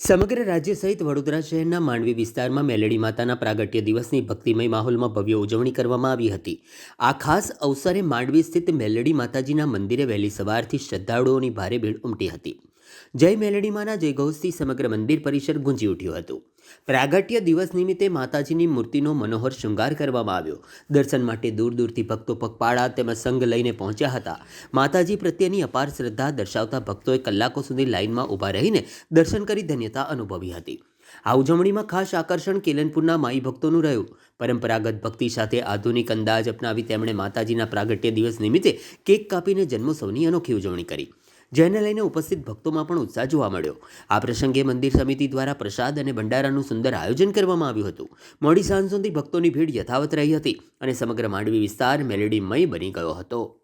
સમગ્ર રાજ્ય સહિત વડોદરા શહેરના માંડવી વિસ્તારમાં મેલડી માતાના પ્રાગટ્ય દિવસની ભક્તિમય માહોલમાં ભવ્ય ઉજવણી કરવામાં આવી હતી. આ ખાસ અવસરે માંડવી સ્થિત મેલડી માતાજીના મંદિરે વહેલી સવારથી શ્રદ્ધાળુઓની ભારે ભીડ ઉમટી હતી. જય મેલેડી માના જયઘોષથી સમગ્ર મંદિર પરિસર ગુંજી ઉઠ્યું હતું. પ્રાગટ્ય દિવસ નિમિત્તે માતાજીની મૂર્તિનો મનોહર શૃંગાર કરવામાં આવ્યો. દર્શન માટે દૂર દૂરથી ભક્તો પગપાળા તેમજ સંઘ લઈને પહોંચ્યા હતા. માતાજી પ્રત્યેની અપાર શ્રદ્ધા દર્શાવતા ભક્તોએ કલાકો સુધી લાઇનમાં ઊભા રહીને દર્શન કરી ધન્યતા અનુભવી હતી. આ ઉજવણીમાં ખાસ આકર્ષણ કેલનપુરના માઈ ભક્તોનું રહ્યું. પરંપરાગત ભક્તિ સાથે આધુનિક અંદાજ અપનાવી તેમણે માતાજીના પ્રાગટ્ય દિવસ નિમિત્તે કેક કાપીને જન્મોત્સવની અનોખી ઉજવણી કરી. જેને લઈને ઉપસ્થિત ભક્તોમાં પણ ઉત્સાહ જોવા મળ્યો. આ પ્રસંગે મંદિર સમિતિ દ્વારા પ્રસાદ અને ભંડારાનું સુંદર આયોજન કરવામાં આવ્યું હતું. મોડી સાંજ સુધી ભક્તોની ભીડ યથાવત રહી હતી અને સમગ્ર માંડવી વિસ્તાર મેલેડીમય બની ગયો હતો.